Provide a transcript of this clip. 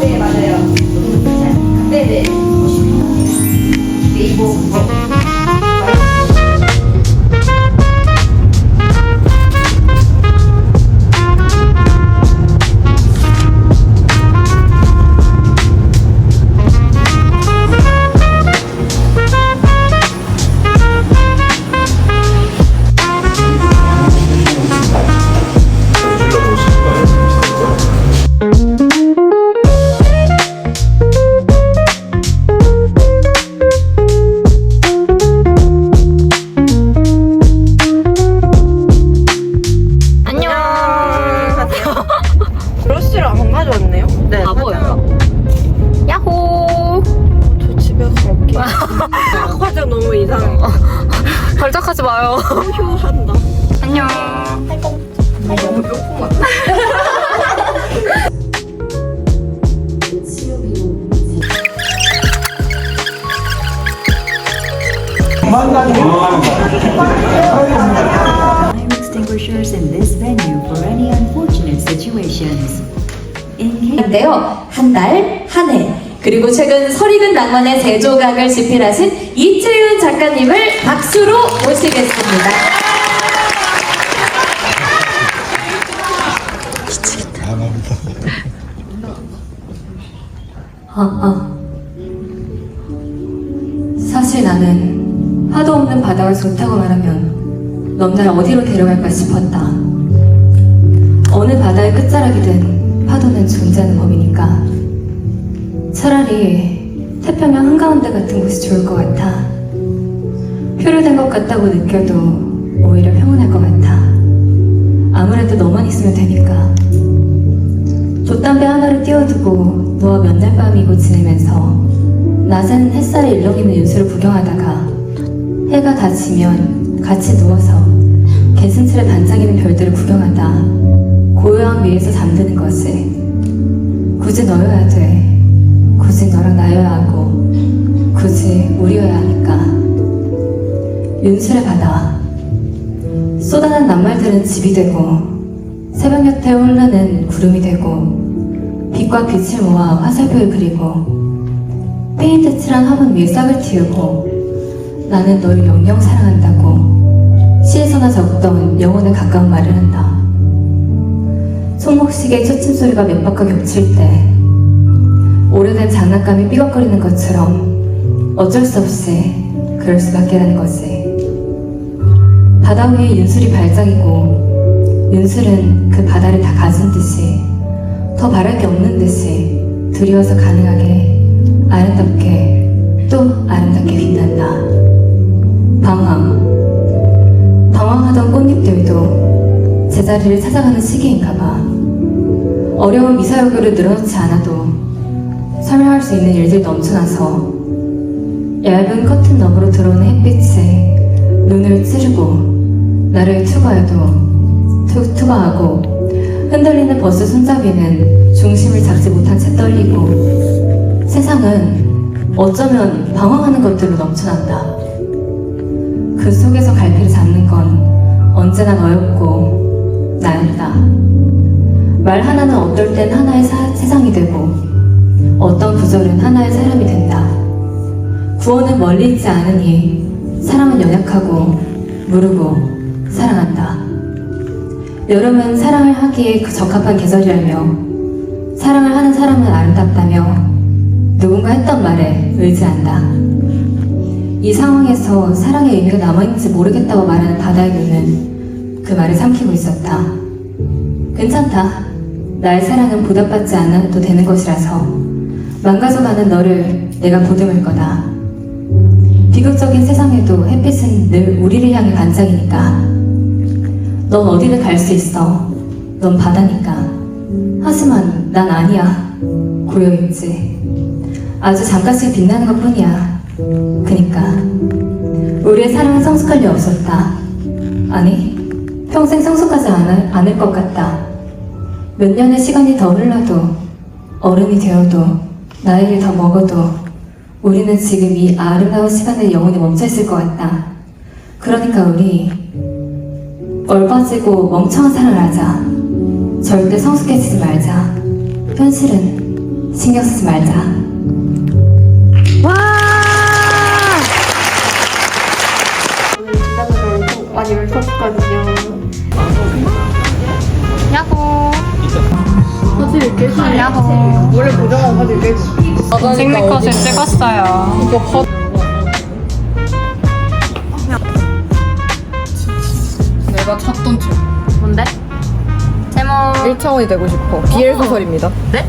네, 맞아요. 네네. 네, 이거. 안녕. 너무 이상해. 발작하지 마요. 효한다. 안녕. 너무 조그맣 fire extinguishers in this venue for any unfortunate situations. In case 인데요. 한 달, 한 해. 그리고 최근 설익은 낭만의 제조각을 집필하신 이채윤 작가님을 박수로 모시겠습니다. 아, 아. 사실 나는 파도 없는 바다가 좋다고 말하면 넌 날 어디로 데려갈까 싶었다. 어느 바다의 끝자락이든 태평양 한가운데 같은 곳이 좋을 것 같아. 표류된 것 같다고 느껴도 오히려 평온할 것 같아. 아무래도 너만 있으면 되니까. 돛담배 하나를 띄워두고 너와 몇 날 밤이고 지내면서 낮엔 햇살에 일렁이는 윤수를 구경하다가 해가 다 지면 같이 누워서 개슴츠레 반짝이는 별들을 구경하다 고요한 위에서 잠드는 거지. 굳이 너여야 돼. 굳이 너랑 나여야 하고, 굳이 우리여야 하니까. 윤술의 바다. 쏟아난 낱말들은 집이 되고, 새벽 곁에 흐르는 구름이 되고, 빛과 빛을 모아 화살표를 그리고, 페인트 칠한 화분 위에 싹을 틔우고, 나는 널 영영 사랑한다고, 시에서나 적던 영혼에 가까운 말을 한다. 손목시계 초침 소리가 몇 바퀴 겹칠 때 오래된 장난감이 삐걱거리는 것처럼 어쩔 수 없이 그럴 수밖에 라는 거지. 바다 위에 윤술이 발작이고 윤술은 그 바다를 다 가진 듯이 더 바랄 게 없는 듯이 두려워서 가능하게 아름답게 또 아름답게 빛난다. 방황. 방황하던 꽃잎들도 제자리를 찾아가는 시기인가 봐. 어려운 미사여구를 늘어놓지 않아도 설명할 수 있는 일들이 넘쳐나서 얇은 커튼 너머로 들어오는 햇빛에 눈을 찌르고 나를 투과해도 투, 투과하고 흔들리는 버스 손잡이는 중심을 잡지 못한 채 떨리고 세상은 어쩌면 방황하는 것들로 넘쳐난다. 그 속에서 갈피를 잡는 건 언제나 너였고 나였다. 말 하나는 어떨 땐 하나의 사- 세상이 되고 어떤 구절은 하나의 사람이 된다. 구원은 멀리 있지 않으니 사람은 연약하고 무르고 사랑한다. 여름은 사랑을 하기에 그 적합한 계절이라며 사랑을 하는 사람은 아름답다며 누군가 했던 말에 의지한다. 이 상황에서 사랑의 의미가 남아있는지 모르겠다고 말하는 바다의 눈은 그 말을 삼키고 있었다. 괜찮다. 나의 사랑은 보답받지 않아도 되는 것이라서 망가져가는 너를 내가 보듬을 거다. 비극적인 세상에도 햇빛은 늘 우리를 향해 반짝이니까. 넌 어디를 갈 수 있어. 넌 바다니까. 하지만 난 아니야. 고요있지. 아주 잠깐씩 빛나는 것 뿐이야. 그니까. 우리의 사랑은 성숙할 리 없었다. 아니, 평생 성숙하지 않을, 않을 것 같다. 몇 년의 시간이 더 흘러도, 어른이 되어도, 나이를 더 먹어도, 우리는 지금 이 아름다운 시간에 영원히 멈춰있을 것 같다. 그러니까 우리, 얼빠지고 멍청한 사랑을 하자. 절대 성숙해지지 말자. 현실은 신경 쓰지 말자. 오늘 진단으로 많이 울컥했거든요. 야호. 사실 깨지. 야호. 원래 고정하고 사실 깨지. 생리컷을 찍었어요. 내가 찾던 책 뭔데? 제목. 1차원이 되고 싶어. 비엘 소설입니다. 네?